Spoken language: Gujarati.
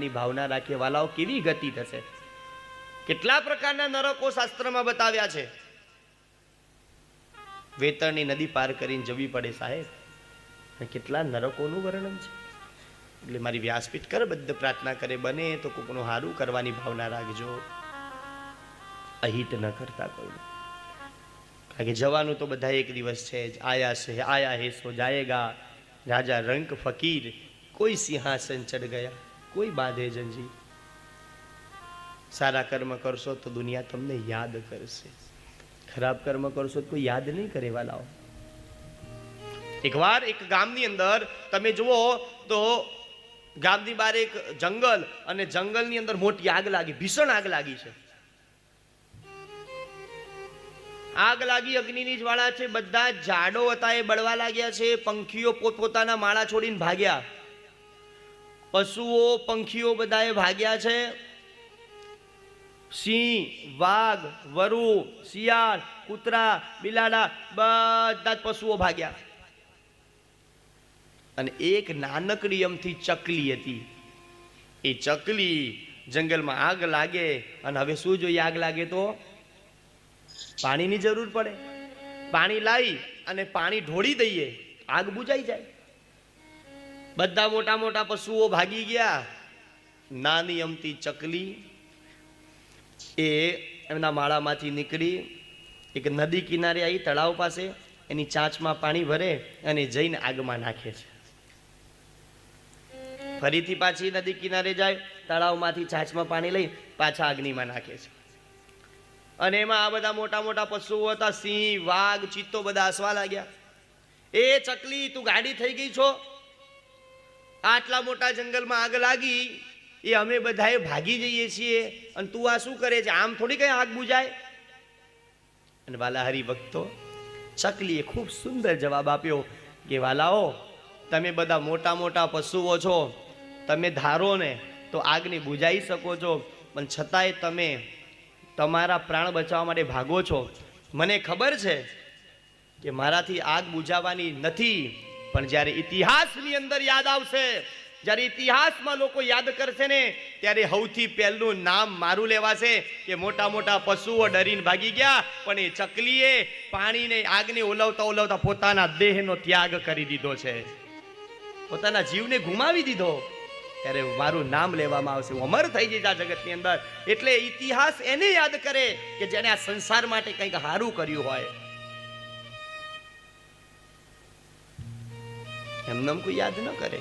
ની ભાવના રાખીએ, વાલાઓ કેવી ગતિ થશે? કેટલા પ્રકારના નરકો શાસ્ત્રમાં બતાવ્યા છે? વેતરની નદી પાર કરીને જવી પડે સાહેબ. કેટલા નરકોનું વર્ણન છે? એટલે મારી વ્યાસપીઠ કર, બદ્ધ પ્રાર્થના કરે, બને તો કોકનું હારું કરવાની ભાવના રાખજો. અહિત ન કરતા કોઈ. કારણ કે જવાનું તો બધા એક દિવસ છે આયા છે, આયા હે, સો જાયેગા. રાજા રંક ફકીર કોઈ સિંહાસન ચડ ગયા. કોઈ બાધે જંજી સારા કર્મ કરશો તો દુનિયા તમને યાદ કરશે. ખરાબ કર્મ કરશો તો કોઈ યાદ નહીં કરે વાલાઓ. એકવાર એક ગામની અંદર તમે જુઓ તો ગામની બહાર એક જંગલ અને જંગલની અંદર મોટી આગ લાગી, ભીષણ આગ લાગી છે. આગ લાગી અગ્નિની જ્વાળા છે, બધા ઝાડો હતા એ બળવા લાગ્યા છે, પંખીઓ પોતપોતાના માળા છોડીને ભાગ્યા. પશુઓ, પંખીઓ બધાએ ભાગ્યા છે. સિંહ, વાઘ, વરુ, શિયાળ, કૂતરા, બિલાડા બધા જ પશુઓ ભાગ્યા. અને એક નાનકડી અમથી ચકલી હતી. એ ચકલી જંગલમાં આગ લાગે અને હવે શું જોઈએ આગ લાગે તો? પાણીની જરૂર પડે. પાણી લાવી અને પાણી ઢોળી દઈએ. આગ બુજાઈ જાય. બધા મોટા મોટા પશુઓ ભાગી ગયા. નાની અમતી ચકલી એ એમના માળામાંથી નીકળી. એક નદી કિનારે આવી તળાવ પાસે, એની ચાંચમાં પાણી ભરે અને જઈને આગમાં નાખે છે. ફરીથી પાછી નદી કિનારે જાય, તળાવમાંથી ચાંચમાં પાણી લઈ પાછા અગ્નિમાં નાખે છે. અને એમાં આ બધા મોટા મોટા પશુઓ હતા, સિંહ, વાઘ, ચિત્તો બધા હસવા લાગ્યા. એ ચકલી, તું ગાડી થઈ ગઈ છો? આટલા મોટા જંગલમાં આગ લાગી, એ અમે બધાએ ભાગી જઈએ છીએ. અને તું આ શું કરે છે? આમ થોડી કઈ આગ બુજાય? અને વાલા હરિભક્તો ચકલીએ ખૂબ સુંદર જવાબ આપ્યો કે, વાલાઓ, તમે બધા મોટા મોટા પશુઓ છો. તમે ધારો ને તો આગને બુજાઈ શકો છો. પણ છતાંય તમે તમારા પ્રાણ બચાવવા માટે ભાગો છો. મને ખબર છે કે મારાથી આગ બુજાવવાની નથી. પણ જ્યારે ઇતિહાસની અંદર યાદ આવશે, જ્યારે ઇતિહાસમાં લોકો યાદ કરશે ને, ત્યારે સૌથી પહેલું નામ મારું લેવાશે કે મોટા મોટા પશુઓ ડરીને ભાગી ગયા, પણ એ ચકલીએ પાણીને, આગને ઓલવતા ઓલવતા પોતાના દેહનો ત્યાગ કરી દીધો છે. પોતાના જીવને ગુમાવી દીધો. ત્યારે મારું નામ લેવામાં આવશે. હું અમર થઈ જઈશ આ જગતની અંદર. એટલે ઇતિહાસ એને યાદ કરે કે જેને આ સંસાર માટે કંઈક સારું કર્યું હોય. એમને કોઈ યાદ ન કરે.